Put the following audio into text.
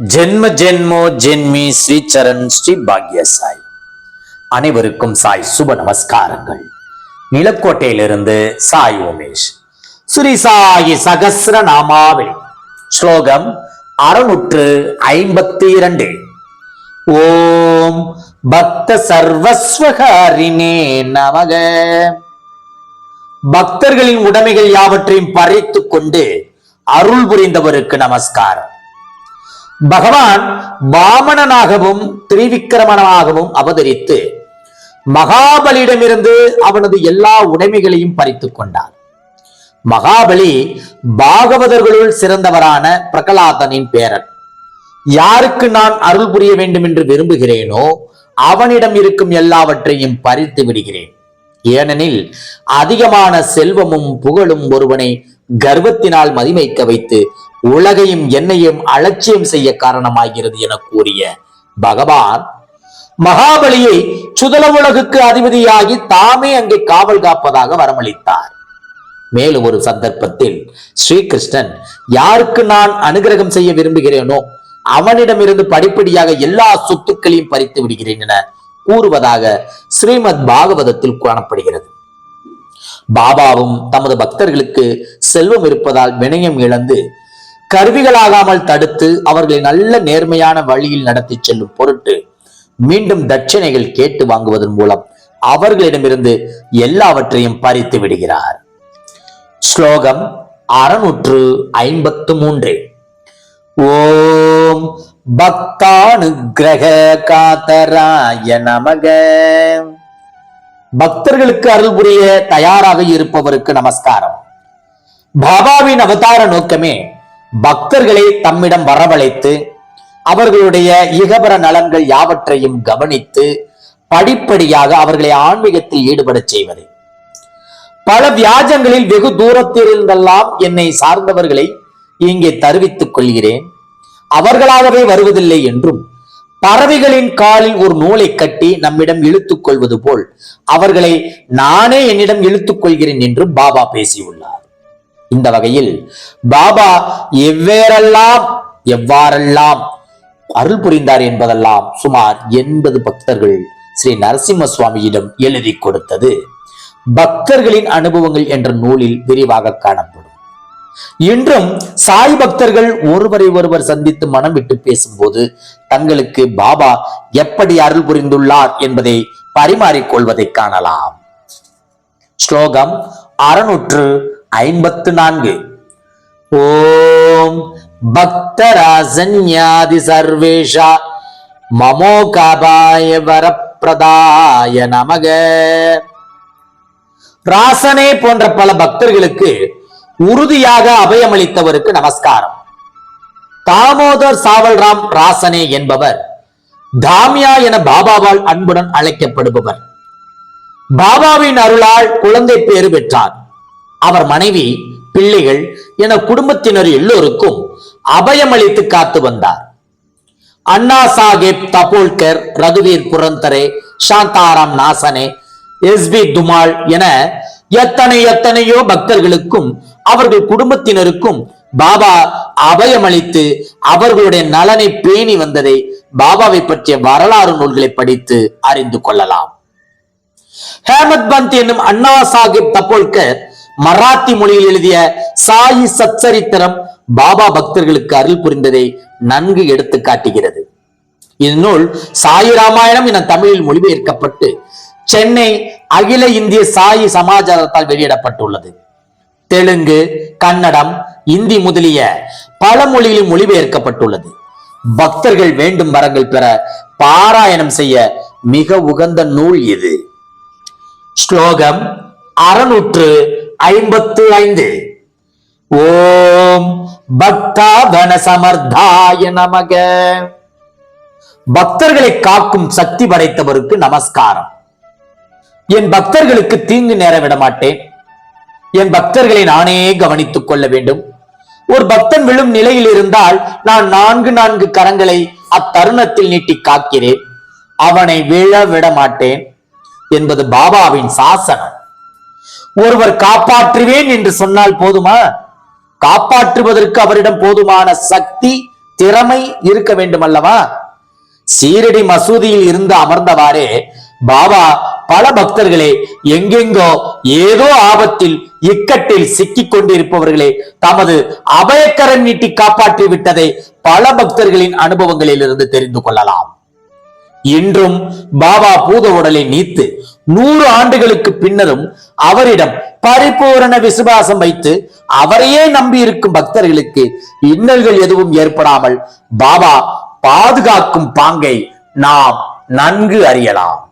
ஜென்ம ஜென்மோ ஜென்மி ஸ்ரீ சரண் ஸ்ரீ பாக்ய சாய் அனைவருக்கும் சாய் சுப நமஸ்காரங்கள். நிலக்கோட்டையிலிருந்து சாய் உமேஷ். ஸ்ரீ சாயி சகசிர நாமாவே ஸ்லோகம் அறுநூற்று ஐம்பத்தி இரண்டு. ஓம் பக்த சர்வஸ்வகாரினே நமக. பக்தர்களின் உடைமைகள் யாவற்றையும் பறித்துக் கொண்டு அருள் புரிந்தவருக்கு நமஸ்காரம். பகவான் வாமனனாகவும் திரிவிக்கிரமனாகவும் அவதரித்து மகாபலியிடமிருந்து அவனது எல்லா உடைமைகளையும் பறித்துக் கொண்டார். மகாபலி பாகவதர்களுள் சிறந்தவரான பிரகலாதனின் பேரன். யாருக்கு நான் அருள் புரிய வேண்டும் என்று விரும்புகிறேனோ அவனிடம் இருக்கும் எல்லாவற்றையும் பறித்து விடுகிறேன். ஏனெனில் அதிகமான செல்வமும் புகழும் ஒருவனை கர்வத்தினால் மதிமைக்க வைத்து உலகையும் என்னையும் அலட்சியம் செய்ய காரணமாகிறது என கூறிய பகவான் மகாபலியை சுதல உலகுக்கு அதிபதியாகி தாமே அங்கே காவல் காப்பதாக வரமளித்தார். மேலும் ஒரு சந்தர்ப்பத்தில் ஸ்ரீகிருஷ்ணன் யாருக்கு நான் அனுகிரகம் செய்ய விரும்புகிறேனோ அவனிடமிருந்து படிப்படியாக எல்லா சொத்துக்களையும் பறித்து விடுகிறேன் என கூறுவதாக ஸ்ரீமத் பாகவதத்தில் காணப்படுகிறது. பாபாவும் தமது பக்தர்களுக்கு செல்வம் இருப்பதால் வினயம் இழந்து கருவிகளாகாமல் தடுத்து அவர்களை நல்ல நேர்மையான வழியில் நடத்தி செல்லும் பொருட்டு மீண்டும் தட்சணைகள் கேட்டு வாங்குவதன் மூலம் அவர்களிடமிருந்து எல்லாவற்றையும் பறித்து விடுகிறார். ஸ்லோகம் அறுநூற்று ஐம்பத்து மூன்று. ஓம் பக்தானுகிரக காத்தராய நமக. பக்தர்களுக்கு அருள் புரிய தயாராக இருப்பவருக்கு நமஸ்காரம். பாபாவின் அவதார நோக்கமே பக்தர்களை தம்மிடம் வரவழைத்து அவர்களுடைய இகபர நலன்கள் யாவற்றையும் கவனித்து படிப்படியாக அவர்களை ஆன்மீகத்தில் ஈடுபடச் செய்வது. பல வியாஜங்களில் வெகு தூரத்திலிருந்தெல்லாம் என்னை சார்ந்தவர்களை இங்கே தருவித்துக் கொள்கிறேன். அவர்களாகவே வருவதில்லை என்றும் பறவைகளின் காலில் ஒரு நூலை கட்டி நம்மிடம் இழுத்துக் கொள்வது போல் அவர்களை நானே என்னிடம் இழுத்துக் கொள்கிறேன் என்றும் பாபா பேசியுள்ளார். இந்த வகையில் பாபா எவ்வேறெல்லாம் எவ்வாறெல்லாம் அருள் புரிந்தார் என்பதெல்லாம் சுமார் எண்பது பக்தர்கள் ஸ்ரீ நரசிம்ம சுவாமியிடம் எழுதி கொடுத்தது. பக்தர்களின் அனுபவங்கள் என்ற நூலில் விரிவாக காணப்படும். இன்றும் சாய் பக்தர்கள் ஒருவரை ஒருவர் சந்தித்து மனம் விட்டு பேசும்போது தங்களுக்கு பாபா எப்படி அருள் புரிந்துள்ளார் என்பதை பரிமாறிக்கொள்வதை காணலாம். ஸ்லோகம் அறுநூற்று ஐம்பத்து நான்கு. ஓம் பக்தராசன்யாதி சர்வேஷா மமோகாபாய வரப்பிரதாய நமக. ராசனே போன்ற பல பக்தர்களுக்கு உறுதியாக அபயமளித்தவருக்கு நமஸ்காரம். தாமோதர் சாவல்ராம் ராசனே என்பவர் தாமியா என பாபாவால் அன்புடன் அழைக்கப்படுபவர். பாபாவின் அருளால் குழந்தை பேறு பெற்றார். அவர் மனைவி பிள்ளைகள் என குடும்பத்தினர் எல்லோருக்கும் அபயமளித்து காத்து வந்தார். அண்ணா சாஹேப் தபோல்கர் ரகுவீர் புரந்தரே சாந்தாராம் நாசனே எஸ் பி துமால் என எத்தனை எத்தனையோ பக்தர்களுக்கும் அவர்கள் குடும்பத்தினருக்கும் பாபா அபயமளித்து அவர்களுடைய நலனை பேணி வந்ததை பாபாவை பற்றிய வரலாறு நூல்களை படித்து அறிந்து கொள்ளலாம். ஹேமத் பந்த் என்னும் அண்ணா சாஹிப் தப்போல்கர் மராத்தி மொழியில் எழுதிய சாயி சச்சரித்திரம் பாபா பக்தர்களுக்கு அருள் புரிந்ததை நன்கு எடுத்து காட்டுகிறது. இந்நூல் சாயி ராமாயணம் என தமிழில் மொழிபெயர்க்கப்பட்டு சென்னை அகில இந்திய சாயி சமாச்சாரத்தால் வெளியிடப்பட்டுள்ளது. தெலுங்கு கன்னடம் இந்தி முதலிய பல மொழிகளில் மொழிபெயர்க்கப்பட்டுள்ளது. பக்தர்கள் வேண்டும் வரங்கள் பெற பாராயணம் செய்ய மிக உகந்த நூல் இது. ஸ்லோகம் அறுநூற்று ஐம்பத்து ஐந்து. ஓம் பக்தாபன சமர்த்தாய நமக. பக்தர்களை காக்கும் சக்தி படைத்தவருக்கு நமஸ்காரம். என் பக்தர்களுக்கு தீங்கு நேர விட மாட்டேன் என் பக்தர்களை நானே கவனித்துக் கொள்ள வேண்டும். ஒரு பக்தன் விழும் நிலையில் இருந்தால் நான் நான்கு நான்கு கரங்களை அத்தருணத்தில் நீட்டி காக்கிறேன். அவனை விழ விட மாட்டேன் என்பது பாபாவின் சாசனம். ஒருவர் காப்பாற்றுவேன் என்று சொன்னால் போதுமா? காப்பாற்றுவதற்கு அவரிடம் போதுமான சக்தி திறமை இருக்க வேண்டும் அல்லவா சீரடி மசூதியில் இருந்து அமர்ந்தவாறே பாபா பல பக்தர்களே எங்கெங்கோ ஏதோ ஆபத்தில் இக்கட்டில் சிக்கிக் கொண்டிருப்பவர்களே தமது அபயக்கரம் நீட்டி காப்பாற்றி விட்டதை பல பக்தர்களின் அனுபவங்களில் இருந்து தெரிந்து கொள்ளலாம். இன்றும் பாபா பூத உடலை நீத்து நூறு ஆண்டுகளுக்கு பின்னரும் அவரிடம் பரிபூரண விசுவாசம் வைத்து அவரையே நம்பி இருக்கும் பக்தர்களுக்கு இன்னல்கள் எதுவும் ஏற்படாமல் பாபா பாதுகாக்கும் பாங்கை நாம் நன்கு அறியலாம்.